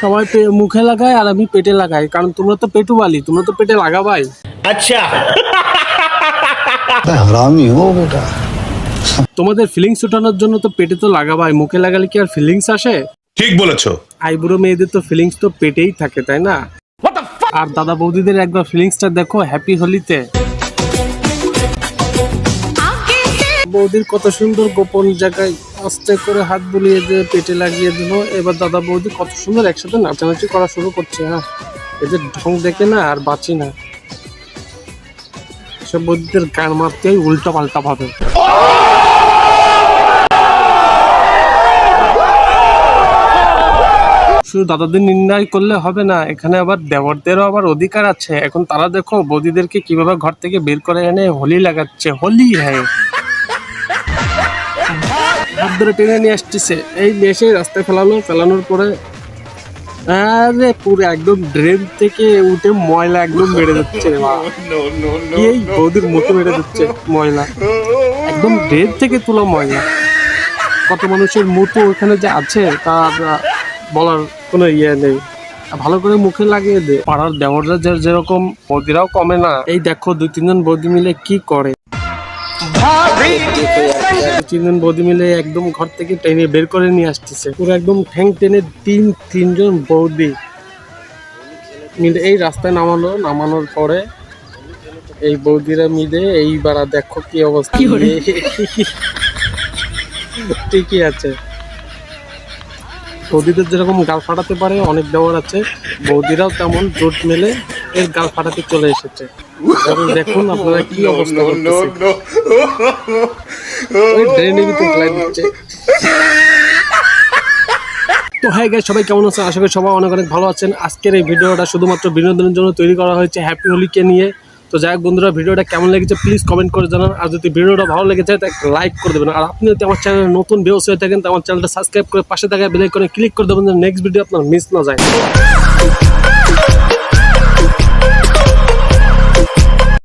সবাই মুখে লাগায় আর আমি পেটে লাগাই কারণ তোমরা তো পেটু বালি তোমরা তো পেটে লাগাবাই। আচ্ছা। তোমাদের ফিলিংস উঠানোর জন্য তো পেটে তো লাগাবাই মুখে লাগালে কি আর ফিলিংস আসে? ঠিক বলেছ। আইবুড়ো মেয়েদের তো ফিলিংস তো পেটেই থাকে তাই না? আর দাদা বৌদিদের একবার ফিলিংসটা দেখো হ্যাপি হোলিতে। বৌদির কত সুন্দর গোপন জায়গায় আস্তে করে হাত বুলিয়ে দিয়ে পেটে লাগিয়ে দিল। এবার দাদা বৌদি কত সুন্দর একসাথে নাচানাচি করা শুরু করছে হ্যাঁ? এদের ঢং দেখে না আর বাঁচি না। সব বৌদিদের গান মারতেই উল্টা পাল্টা ভাবে। শুধু দাদাদের নির্ণয় করলে হবে না, এখানে আবার দেবরদেরও আবার অধিকার আছে। এখন তারা দেখো বৌদিদেরকে কীভাবে ঘর থেকে বের করে এনে হোলি লাগাচ্ছে। হোলি হ্যাঁ ধরে টেনে নিয়ে আসতেছে। এই এসে রাস্তায় ফেলানো ফেলানোর পরে আরে পুরো একদম ড্রেন থেকে উঠে ময়লা একদম বেড়ে যাচ্ছে এই বৌদির মুখে বেড়ে যাচ্ছে ময়লা? একদম ড্রেন থেকে তোলা ময়লা। কত মানুষের মতো ওখানে যে আছে তার বলার কোনো ইয়ে নেই। ভালো করে মুখে লাগিয়ে দে। পাড়ার দেওয়াররা যেরকম বৌদিরাও কমে না। এই দেখো দুই তিনজন বৌদি মিলে কি করে? তিনজন বৌদি মিলে একদম ঘর থেকে টেনে বের করে নিয়ে আসতেছে। পুরো একদম ঠ্যাং টেনে তিন তিনজন বৌদি মিলে এই রাস্তায় নামালো। নামানোর পরে এই বৌদিরা মিলে এইবার আর দেখো কি অবস্থা। ঠিকই আছে। বৌদিদের যেরকম গাল ফাটাতে পারে, অনেক দেওয়ার আছে। বৌদিরাও তেমন জোট মেলে এর গাল ফাটাতে চলে এসেছে। দেখুন আপনারা কি অবস্থা তো হ্যাঁ গাইস সবাই কেমন আছেন? আশা করি সবাই অনেক অনেক ভালো আছেন। আজকের এই ভিডিওটা শুধুমাত্র বিনোদনের জন্য তৈরি করা হয়েছে হ্যাপি হোলিকে নিয়ে। তো যাই হোক বন্ধুরা, ভিডিওটা কেমন লেগেছে প্লিজ কমেন্ট করে জানান। আর যদি ভিডিওটা ভালো লেগেছে লাইক করে দেবেন। আর আপনি যদি আমার চ্যানেলে নতুন ভিউস হয়ে থাকেন তো আমার চ্যানেলটা সাবস্ক্রাইব করে পাশে থাকা করে ক্লিক করে দেবেন, যেন নেক্সট ভিডিও আপনার মিস না যায়।